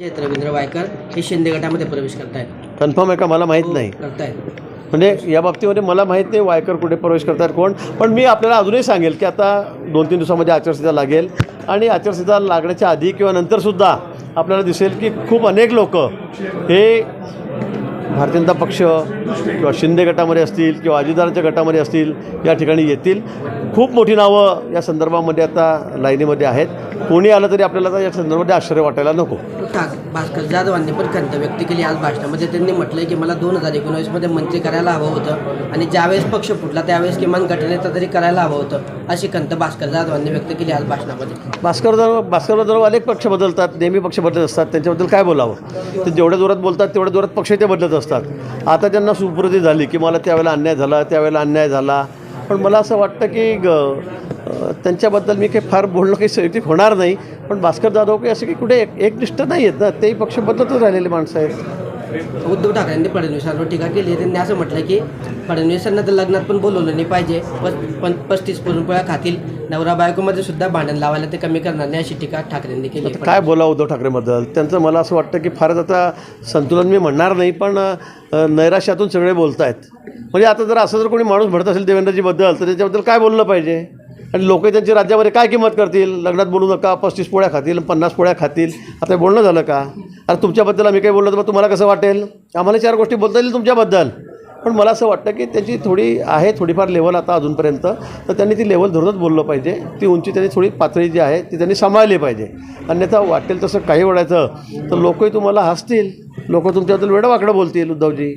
रवींद्र वायकर हे शिंदे गटामध्ये प्रवेश करतायत. कन्फर्म आहे का? मला माहीत नाही. करतायत. म्हणजे या बाबतीमध्ये मला माहीत नाही वायकर कुठे प्रवेश करतात कोण. पण मी आपल्याला अजूनही सांगेल की आता दोन तीन दिवसामध्ये आचारसंहिता लागेल आणि आचारसंहिता लागण्याच्या आधी किंवा नंतरसुद्धा आपल्याला दिसेल की खूप अनेक लोक हे भारतीय जनता पक्ष किंवा शिंदे गटामध्ये असतील किंवा अजितदारांच्या गटामध्ये असतील या ठिकाणी येतील. खूप मोठी नावं या संदर्भामध्ये आता लाईनीमध्ये आहेत. कोणी आलं तरी आपल्याला आता या संदर्भामध्ये आश्चर्य वाटायला नको. भास्कर जाधवांनी पण खंत व्यक्त केली आज भाषणामध्ये. त्यांनी म्हटलंय की मला दोन हजार एकोणावीसमध्ये मंत्री करायला हवं होतं आणि ज्यावेळेस पक्ष फुटला त्यावेळेस किमान गटनेता तरी करायला हवं होतं अशी खंत भास्कर जाधवांनी व्यक्त केली आज भाषणामध्ये. भास्कर जाधव भास्कर जाधव अनेक पक्ष बदलतात नेहमी पक्ष बदलत असतात. त्यांच्याबद्दल काय बोलावं? ते जेवढ्या जोरात बोलतात तेवढ्या जोरात पक्ष ते बदलत असतात. आता त्यांना सुप्रती झाली की मला त्यावेळेला अन्याय झाला त्यावेळेला अन्याय झाला. पण मला असं वाटतं की ग त्यांच्याबद्दल मी काही फार बोलणं काही सैतिक होणार नाही. पण भास्कर जाधव काही असं की कुठे एक एकनिष्ठ नाही आहेत ना? तेही पक्ष बदलतच राहिलेले माणसं आहेत. उद्धव ठाकरेंनी फडणवीसांवर टीका केली. आहे. त्यांनी असं म्हटलं की फडणवीसांना तर लग्नात पण बोलवलं नाही पाहिजे. पण पस्तीस पुरणपोळ्या खातील. नवरा बायकोमध्ये सुद्धा भांडण लावायला ते कमी करणार नाही अशी टीका ठाकरेंनी केली. काय बोला उद्धव ठाकरेबद्दल? त्यांचं मला असं वाटतं की फारच आता संतुलन मी म्हणणार नाही पण नैराश्यातून सगळे बोलत आहेत म्हणजे आता जर असं जर कोणी माणूस म्हणत असेल देवेंद्रजीबद्दल तर त्याच्याबद्दल काय बोललं पाहिजे? आणि लोक त्यांची राज्यामध्ये काय किंमत करतील? लग्नात बोलू नका पस्तीस पोळ्या खातील पन्नास पोळ्या खातील. आता हे बोलणं झालं का? अरे तुमच्याबद्दल आम्ही काही बोललो तर मग तुम्हाला कसं वाटेल? आम्हाला चार गोष्टी बोलता येईल तुमच्याबद्दल. पण मला असं वाटतं की त्याची थोडी आहे थोडीफार लेवल आता अजूनपर्यंत. तर त्यांनी ती लेवल धरूनच बोललं पाहिजे. ती उंची त्यांनी थोडी पातळी जी आहे ती त्यांनी सांभाळली पाहिजे. अन्यथा वाटेल तसं काही वडायचं तर लोकही तुम्हाला हसतील. लोक तुमच्याबद्दल वेडं वाकडं बोलतील उद्धवजी.